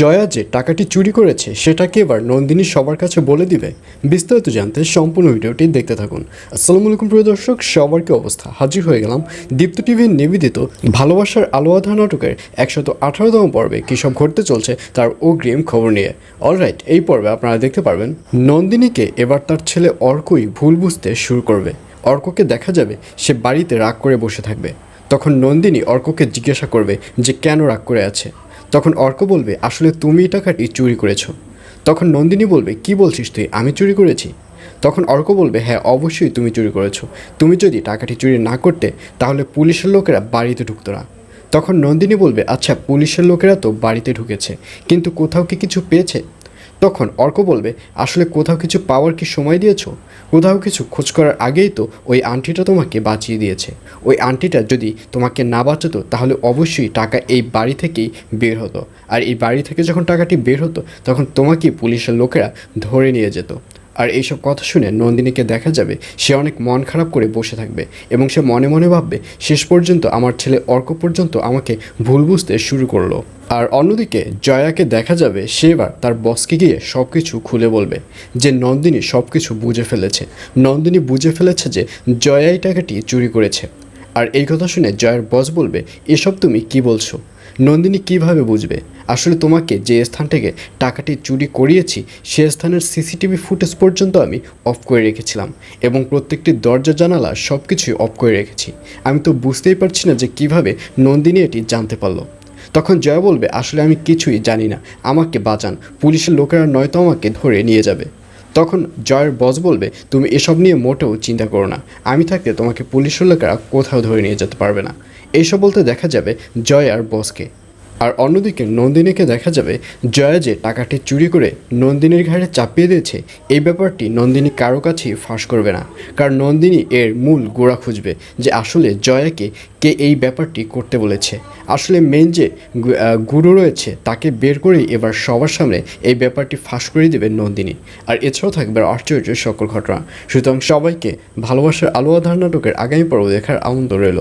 জয়া যে টাকাটি চুরি করেছে, সেটাকে এবার নন্দিনী সবার কাছে বলে দিবে। বিস্তারিত জানতে সম্পূর্ণ ভিডিওটি দেখতে থাকুন। আসসালামু আলাইকুম, প্রিয় দর্শক, সবার কি অবস্থা? হাজির হয়ে গেলাম দীপ্ত টিভির নিবেদিত ভালোবাসার আলো আধা নাটকের একশত আঠারোতম পর্বে কী সব ঘটতে চলছে তার অগ্রিম খবর নিয়ে। অলরাইট এই পর্বে আপনারা দেখতে পারবেন, নন্দিনীকে এবার তার ছেলে অর্কই ভুল বুঝতে শুরু করবে। অর্ককে দেখা যাবে সে বাড়িতে রাগ করে বসে থাকবে। তখন নন্দিনী অর্ককে জিজ্ঞাসা করবে যে, কেন রাগ করে আছে? তখন অর্ক বলবে, আসলে তুমি টাকাটি চুরি করেছ। তখন নন্দিনী বলবে, কি বলছিস তুই? আমি চুরি করেছি? তখন অর্ক বলবে হ্যাঁ অবশ্যই তুমি চুরি করেছ। তুমি যদি টাকাটি চুরি না করতে, তাহলে পুলিশের লোকেরা বাড়িতে ঢুকতো না। তখন নন্দিনী বলবে আচ্ছা পুলিশের লোকেরা তো বাড়িতে ঢুকেছে, কিন্তু কোথাও কি কিছু পেয়েছে? তখন অর্ক বলবে, আসলে কোথাও কিছু পাওয়ার কি সময় দিয়েছ? কোথাও কিছু খোঁজ করার আগেই তো ওই আন্টিটা তোমাকে বাঁচিয়ে দিয়েছে। ওই আন্টিটা যদি তোমাকে না বাঁচাতো, তাহলে অবশ্যই টাকা এই বাড়ি থেকেই বের হতো। আর এই বাড়ি থেকে যখন টাকাটি বের হতো, তখন তোমাকে পুলিশের লোকেরা ধরে নিয়ে যেত। আর এইসব কথা শুনে নন্দিনীকে দেখা যাবে সে অনেক মন খারাপ করে বসে থাকবে এবং সে মনে মনে ভাববে, শেষ পর্যন্ত আমার ছেলে অর্ক পর্যন্ত আমাকে ভুল বুঝতে শুরু করল। আর অন্যদিকে জয়াকে দেখা যাবে, সে এবার তার বসকে গিয়ে সব কিছু খুলে বলবে যে, নন্দিনী সব কিছু বুঝে ফেলেছে। নন্দিনী বুঝে ফেলেছে যে, জয়া এই টাকাটি চুরি করেছে। আর এই কথা শুনে জয়ের বস বলবে, এসব তুমি কি বলছো? নন্দিনী কীভাবে বুঝবে? আসলে তোমাকে যে স্থান থেকে টাকাটি চুরি করিয়েছি, সে স্থানের সিসিটিভি ফুটেজ পর্যন্ত আমি অফ করে রেখেছিলাম এবং প্রত্যেকটি দরজা, জানালা সব কিছুই অফ করে রেখেছি। আমি তো বুঝতেই পারছি না যে কীভাবে নন্দিনী এটি জানতে পারল। তখন জয়া বলবে, আসলে আমি কিছুই জানি না। আমাকে বাঁচান। পুলিশের লোকেরা নয়তো আমাকে ধরে নিয়ে যাবে। তখন জয়ের বস বলবে, তুমি এসব নিয়ে মোটেও চিন্তা করো না। আমি থাকতে তোমাকে পুলিশ লোকেরা কোথাও ধরে নিয়ে যেতে পারবে না। এইসব বলতে দেখা যাবে জয় আর বসকে। আর অন্যদিকে নন্দিনীকে দেখা যাবে জয়া যে টাকাটি চুরি করে নন্দিনীর ঘাড়ে চাপিয়ে দিয়েছে, এই ব্যাপারটি নন্দিনী কারও কাছেই ফাঁস করবে না। কারণ নন্দিনী এর মূল গোড়া খুঁজবে যে আসলে জয়াকে কে এই ব্যাপারটি করতে বলেছে। আসলে মেন যে গুরু রয়েছে, তাকে বের করেই এবার সবার সামনে এই ব্যাপারটি ফাঁস করে দেবে নন্দিনী। আর এছাড়াও থাকবে আশ্চর্য সকল ঘটনা। সুতরাং সবাইকে ভালোবাসার আলোয়া আধার নাটকের আগামী পর্ব দেখার আনন্দ রইল।